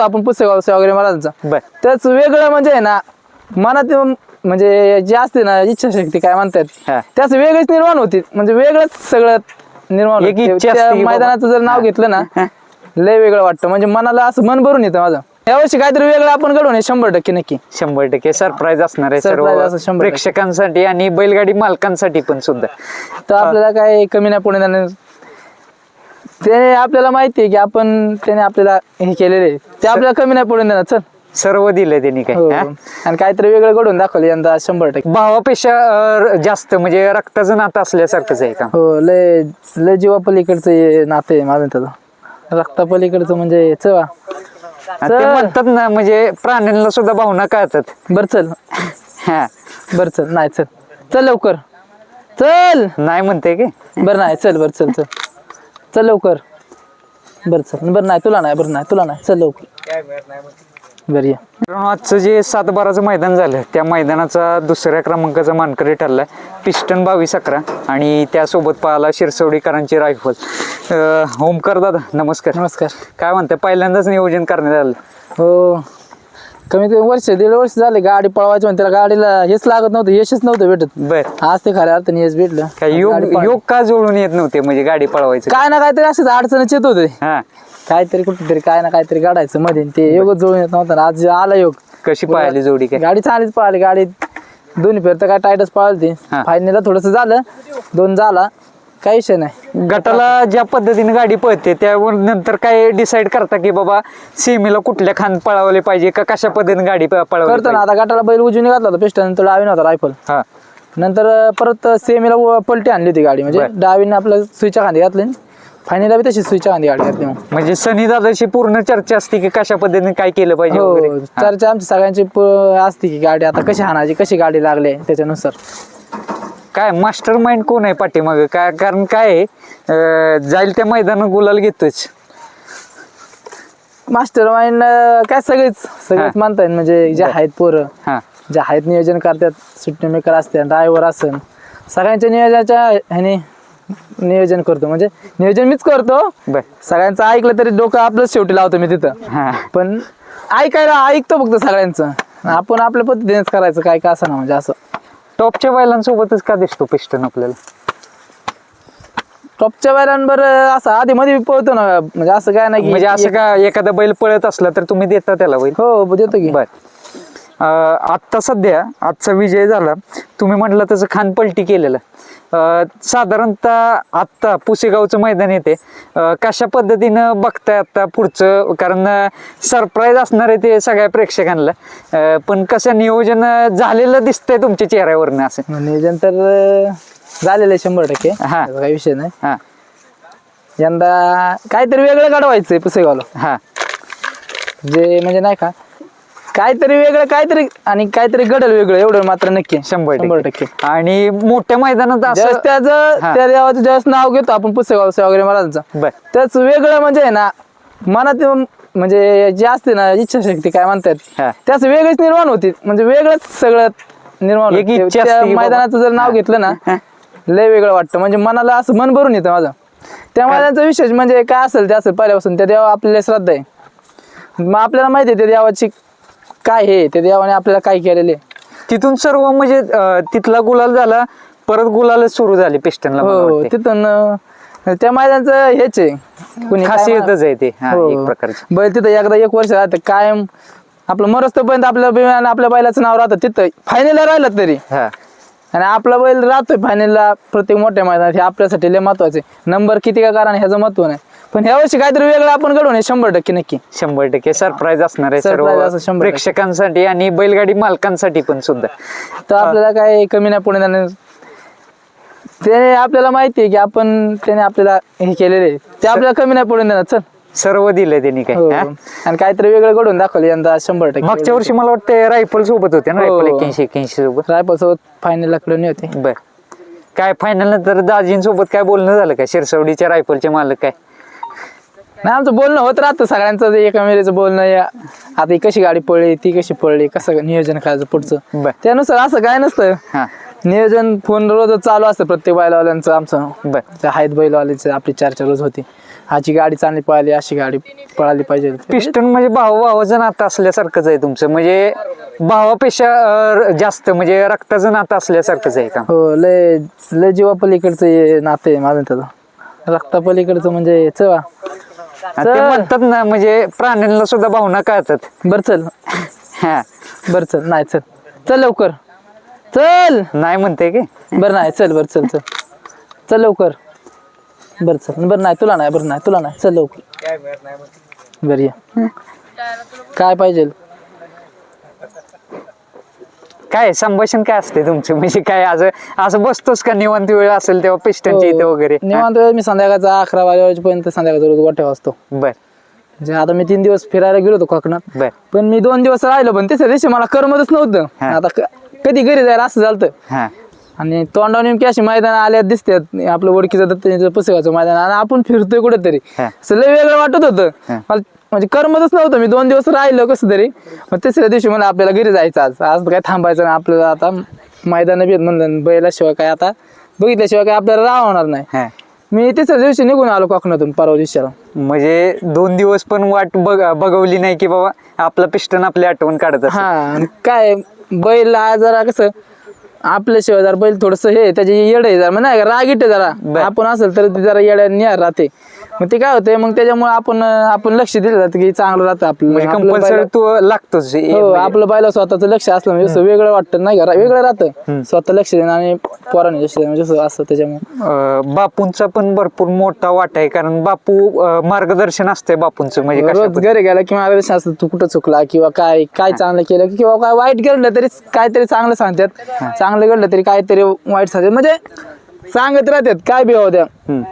आपण पुस्तक वगैरे महाराजांचा बर. त्याच वेगळं म्हणजे आहे ना मनात म्हणजे जे असते ना इच्छाशक्ती काय म्हणतात हा. त्याच वेगळीच निर्माण होती. म्हणजे वेगळंच सगळं निर्माण एक होते. इच्छा त्या असते की बाबा- मैदानाचं जर नाव. घेतलं ना लय वेगळं वाटतं. म्हणजे मनाला असं मन भरून येतं माझं. यावर्षी काहीतरी वेगळं आपण घडवून हे शंभर टक्के नक्की. शंभर टक्के सरप्राईज असणार आहे Surprise असं सर्व शंभर टक्के. प्रेक्षकांसाठी आणि बैलगाडी मालकांसाठी पण सुद्धा. तर आपल्याला काय कमी नाही पुढे जाणार ते आपल्याला माहिती आहे की आपण त्याने आपल्याला हे केलेले आहे. ते आपल्याला कमी नाही पडून देणार. चल. सर्व दिलं त्यांनी हो. काय हा? आणि काहीतरी वेगळं घडवून दाखवलं यंदा शंभर टक्के. भावापेक्षा अं, जास्त म्हणजे रक्ताचं नातं असल्यासारखंच आहे का? हो लय लय जीवापलीकडचं हे नातं आहे माझं त्याचं. रक्तापलीकडचं म्हणजे चवा आणि ते म्हणतात ना म्हणजे प्राण्यांना सुद्धा भावना कळतात. बर चल. हा. बर चल. नाही चल. चल लवकर. चल. नाही म्हणते की. बर नाही. चल बर चल चल. चल लवकर. बर चल. बर नाही तुला नाही बरं नाही तुला नाही. चल लवकर. बर ये. मित्रांनो, आजचं जे सात बाराचं मैदान झालं त्या मैदानाचा दुसऱ्या क्रमांकाचा मानकरी ठरलाय पिस्टन बावीस अकरा आणि त्यासोबत पाहिला शिरसवडीकरांची रायफल. अं, ओमकार दादा नमस्कार. नमस्कार. काय म्हणताय पहिल्यांदाच नियोजन करण्यात आलं. हो. कमीत कमी वर्ष दीड वर्ष झाले गाडी पळवायची म्हणते त्याला गाडीला हेच लागत नव्हतं यशच नव्हतं भेटत. बर. आज ते खऱ्या अर्थाने यश भेटलं. काय गाडी योग पळाली. योग का जुळून येत नव्हते म्हणजे गाडी पळवायचं? काय ना काहीतरी असेच अडचणच येत होते. हा. काहीतरी कुठेतरी काय ना काहीतरी काढायचं मध्ये आणि ते योगच जुळून येत नव्हतं आज आला योग. कशी पाहिली जोडी काय? गाडी चांगलीच पळाली. गाडी दोन्ही फेर तर काय टाईटच पळाली हा. फायनलला थोडस झालं. दोन झाला. काही विषय नाही. गटाला ज्या पद्धतीने गाडी पळते त्यावर नंतर काय डिसाईड करता की बाबा सेमीला कुठल्या खान पळवले पाहिजे का कशा पद्धतीने गाडी पळवली करतो ना आता गाठाला बैल उजून घातला होता पिस्टन नंतर डावीन होता रायफल. हा. नंतर परत सेमीला पलटी आणली होती गाडी म्हणजे. डावीने आपलं सुईच्या खांदी घातली फायनलला बी तशी खांदी गाडी घातली मग. म्हणजे सनी दादाशी पूर्ण चर्चा असते की कशा पद्धतीने काय केलं पाहिजे वगैरे हो हा. चर्चा आमची सगळ्यांची प- असते की गाडी आता कशी हाणायची कशी गाडी लागली त्याच्यानुसार. काय मास्टर माइंड कोण आहे पाठीमाग? काय कारण काय जाईल त्या मैदानात गुलाल घेतोच. मास्टर माइंड काय सगळेच सगळेच हा. म्हणताय म्हणजे जे आहेत पोरं. जे आहेत नियोजन करतात सुट्टी मेकर असते ड्रायव्हर असन. सगळ्यांच्या नियोजनाच्या ह्याने नियोजन करतो. म्हणजे नियोजन मीच करतो. सगळ्यांचं ऐकलं तरी डोकं आपलंच शेवटी लावतो मी तिथं. हा. पण ऐकायला ऐकतो फक्त सगळ्यांचं. आपण आपल्या पद्धतीनेच करायचं काय का असं ना म्हणजे असं. टॉपच्या बैलांसोबतच का दिसतो पिस्टन आपल्याला? टॉपच्या बैलांवर असं आधी मध्ये पळतो ना म्हणजे असं काय नाही की म्हणजे असं का एखादा बैल पळत असला तर तुम्ही देता त्याला बैल? हो देतो की. बर. आत्ता सध्या आजचा विजय झाला. तुम्ही म्हटलं त्याचं खान पलटी केलेलं. साधारणतः आत्ता पुसेगावचं मैदान येते. कशा पद्धतीनं बघताय आता पुढचं? कारण सरप्राईज असणार आहे ते सगळ्या प्रेक्षकांना. पण कसं नियोजन झालेलं दिसतंय तुमच्या चेहऱ्यावरनं असं. नियोजन तर झालेलं आहे शंभर टक्के. हा. काही विषय नाही. हा. यंदा काहीतरी वेगळं काढवायचंय पुसेगावला. हा. जे म्हणजे नाही का काहीतरी वेगळं काहीतरी आणि काहीतरी घडल वेगळं एवढं मात्र नक्की. शंभर शंभर टक्के. आणि मोठ्या मैदानात ज्यावेळेस असं त्याचं. त्या देवाचं ज्यावेळेस नाव घेतो आपण पुस्तक वगैरे महाराजांचं बर. त्याच वेगळं म्हणजे आहे ना मनात म्हणजे जे असते ना इच्छाशक्ती काय म्हणतात. त्याच वेगळीच निर्माण होती. म्हणजे वेगळंच सगळं निर्माण एक होते. इच्छा त्या असते की बाबा- मैदानाचं जर नाव. घेतलं ना लय वेगळं वाटतं. म्हणजे मनाला असं मन भरून येतं माझं. त्या मैदानाचा विशेष म्हणजे काय असेल ते असेल पहिल्यापासून. त्या देवा आपल्याला श्रद्धा आहे. मग आपल्याला माहिती आहे त्या देवाची काय हे? त्या देवाने आपल्याला काय केलेले? तिथून सर्व म्हणजे अं, तिथला गुलाल झाला परत गुलालच सुरू झाली पिस्टनला मला हो. तिथून अं, त्या मैदानाचं हेच आहे. कुणी काय खासियतच आहे ते. हा, हो. एक प्रकारची. बैल तिथं एकदा एक वर्ष राहतं. कायम आपलं मरस्तपर्यंत आपल्या बिमान आपल्या बैलाचं नाव राहतं. तिथं फायनलला राहिलं तरी. हा. आणि आपला बैल राहतोय फायनलला प्रत्येक मोठ्या मैदानात हे आपल्यासाठी लय महत्त्वाचे नंबर किती का कारण ह्याचं महत्त्व नाही. पण ह्या वर्षी काहीतरी वेगळं आपण घडवून हे शंभर टक्के नक्की. शंभर टक्के सरप्राईज असणार आहे Surprise असं सर्व शंभर टक्के. प्रेक्षकांसाठी आणि बैलगाडी मालकांसाठी पण सुद्धा. तर आपल्याला काय कमी नाही पुढे जाणार ते आपल्याला माहिती आहे की आपण त्याने आपल्याला हे केलेले. ते आपल्याला कमी नाही पडून देणार चल. सर्व दिलंय त्यांनी काय हो. हा? आणि काहीतरी वेगळं घडवून दाखवलं यंदा शंभर टक्के. मागच्या वर्षी मला वाटतं रायफल सोबत होते ना हो. रायफल एक्क्याऐंशी एक्क्याऐंशी सोबत. रायफल सोबत फायनलकडून होते बर. काय फायनल नंतर दाजींसोबत काय बोलणं झालं का? शिरसवडीच्या रायफलचे मालक काय? नाही आमचं बोलणं होत राहतं. सगळ्यांचं ते एकामेकाचं बोलणं या आता ही कशी गाडी पडली ती कशी पडली कसं नियोजन करायचं पुढचं? बर. त्यानुसार असं काय नसतं. हा. नियोजन फोन रोज चालू असतं प्रत्येक बैलवाल्यांचं आमचं. बर. ते आहेत बैलवाल्याचं आपली चर्चा रोज होती. आजची गाडी चांगली पळाली अशी गाडी पळाली पाहिजे. पिस्टन म्हणजे भाऊ भावाचं नातं असल्यासारखंच आहे तुमचं. म्हणजे भावापेक्षा अं, जास्त म्हणजे रक्ताचं नातं असल्यासारखंच आहे का? हो लय लय जीवा पलीकडचं हे नातं आहे माझं त्याचं. रक्ता पलीकडचं म्हणजे चवा. ते म्हणतात ना म्हणजे प्राण्यांना सुद्धा भावना कळतात. बर चल. हा. बर चल नाही चल. चल लवकर. चल! नाही म्हणते की. बर नाही चल बर चल चल. चल लवकर. बर चल. बर नाही तुला नाही बरं नाही तुला नाही. चल लवकर. बर ये. काय पाहिजे? काय संभाषण काय असते तुमचं? म्हणजे काय असं असं बसतोस का निवांत वेळ असेल तेव्हा पिस्टनच्या इथे वगैरे? हो. निवांत वेळ मी संध्याकाळचा अकरा वाजेपर्यंत संध्याकाळचा रोज गोठ्या वाजतो. बर. म्हणजे आता मी तीन दिवस फिरायला गेलो होतो कोकणात. बर. पण मी दोन दिवस राहिलो पण तिसऱ्या दिवशी मला करमतच नव्हतं. हा. आता कधी घरी जायला असं झालं हा. आणि तोंडावर नेमकी अशी मैदान आल्या दिसतात आपलं ओळखीचं दत्ताचं पुस्तकाचं मैदान. आणि आपण फिरतोय कुठेतरी. हा. लय वेगळं वाटत होतं. हा. म्हणजे करमतच नव्हतं. मी दोन दिवस राहिलो कसं तरी. मग तिसऱ्या दिवशी मला आपल्याला घरी जायचं आज. आज काय थांबायचं नाही. आपल्याला आता मैदान बी आहेत म्हणलं बैलाशिवाय काय आता? बघितल्याशिवाय काय आपल्याला राह होणार नाही. मी तिसऱ्या दिवशी निघून आलो कोकणातून परवा दिवशीला. म्हणजे दोन दिवस पण वाट बघ बघवली नाही की बाबा आपलं पिस्टन आपली आठवण काढत. हा काय बैल जरा कसं आपल्याशिवाय जरा बैल थोडस हे त्याचे येड आहे जरा. म्हणजे नाही का रागीट आहे जरा. आपण असेल तर ते जरा येड्या निहार राहते. मग ते काय होतंय मग त्याच्यामुळे आपण आपण लक्ष दिलं जातं की चांगलं राहतं आपलं. म्हणजे आपलं कंपल्सरी बैला- तू लागतोच हो म्हणजे- आपलं बैला स्वतःच लक्ष असलं म्हणजे जसं वेगळं वाटतं नाही का? वेगळं राहतं. स्वतः लक्ष देणं आणि पोराने लक्ष देणं म्हणजे जसं असतं त्याच्यामुळे. अं, बापूंचा पण भरपूर मोठा वाटा आहे कारण बापू अं, मार्गदर्शन असतंय बापूंचं म्हणजे कशा रोज घरी गेला किंवा मार्गदर्शन असतं तू कुठं चुकला किंवा काय काय चांगलं केलं किंवा काय वाईट घडलं तरी काहीतरी चांगलं सांगतात. चांगलं घडलं तरी काहीतरी वाईट सांगतात. म्हणजे सांगत राहतात काय बी हम्म.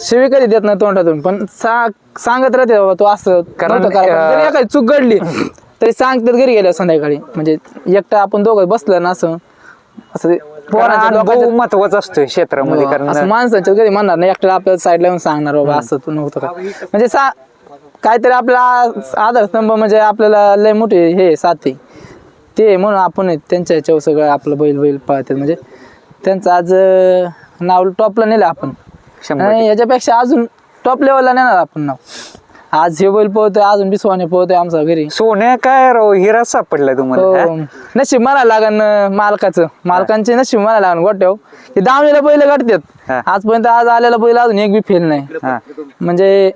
शिवी कधी देत नाही तोंडातून पण सा- सांगत राहते बाबा तू असं कारण, नव्हतं करायला. अं, जरी एखादी चूक घडली तरी सांगतात घरी गेल्या संध्याकाळी. म्हणजे एकटा आपण दोघं बसलं ना असं असं ते कारण पोरांच्या अनुभव लोकांच्या- महत्त्वाचा असतोय क्षेत्रामध्ये हो, कारण माणसाच्या कधी म्हणणार नाही एकट्याला आपल्याला साईडला येऊन सांगणार बाबा असं तू नव्हतं का? म्हणजे सा काहीतरी आपला आधारस्तंभ म्हणजे आपल्याला लय मोठे हे साथी. ते म्हणून आपण त्यांच्या ह्याच्यावर सगळं आपलं बैल बैल पाहतात म्हणजे त्यांचं आज अं, नाव टॉपला नेलं आपण. शंभर याच्यापेक्षा अजून टॉप लेवलला नेणार आपण नाव आज हे बैल पोहतोय अजून बिस्वाने पोहतोय आमचा घरी सोन्या काय राव हिरा सापडलाय तुम्हाला हा? हो नशीब म्हणायला लागन अं, मालकाचं मालकांचे नशीब म्हणायला लागन गोट्याव हे दावणीला बैल हा. गाठतात आजपर्यंत आज आलेला बैल अजून एक बी फेल नाही हा. म्हणजे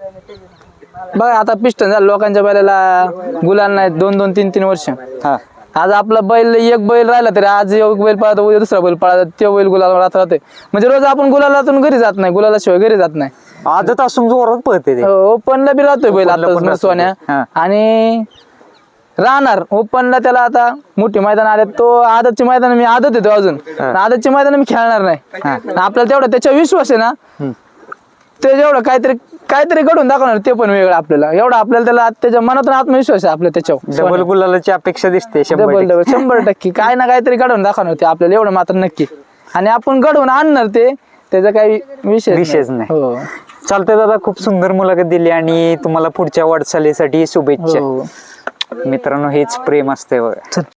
बघा आता पिस्टन झालं लोकांच्या बैलाला गुलाल नाही दोन दोन तीन तीन वर्ष हा. आज आपला बैल एक बैल राहिला तरी आज एक बैल पळतो उद्या दुसरा बैल पळतो तो बैल गुलाल राहत राहते म्हणजे रोज आपण गुलालातून घरी जात नाही गुलालाशिवाय घरी जात नाही. आदत असून जोरात पळते ते. ओपनला बी राहतोय बैल पण आता राहतोय. सोन्या हा. आणि राहणार ओपनला त्याला आता मोठी मैदान आले तो आदतचे मैदान मी आदत येतो अजून. आदतचे मैदान मी खेळणार नाही. आपल्याला तेवढा त्याच्या विश्वास आहे ना. ते जेवढं काहीतरी काहीतरी घडून दाखवणार ते पण वेगळं आपल्याला. एवढा आपल्याला त्याला त्याच्या मनातून आत्मविश्वास आहे आपल्या त्याच्यावर. डबल गुलालाची अपेक्षा दिसते शंभर डबल. डबल शंभर टक्के. काय ना काहीतरी घडवून दाखवणार ते आपल्याला एवढं मात्र नक्की. आणि आपण घडवून आणणार ते त्याचा काही विषय विषयच नाही. हो. चालतंय दादा खूप सुंदर मुलाखत दिली आणि तुम्हाला पुढच्या वाटचालीसाठी शुभेच्छा. हो. मित्रांनो हेच प्रेम असते बघा.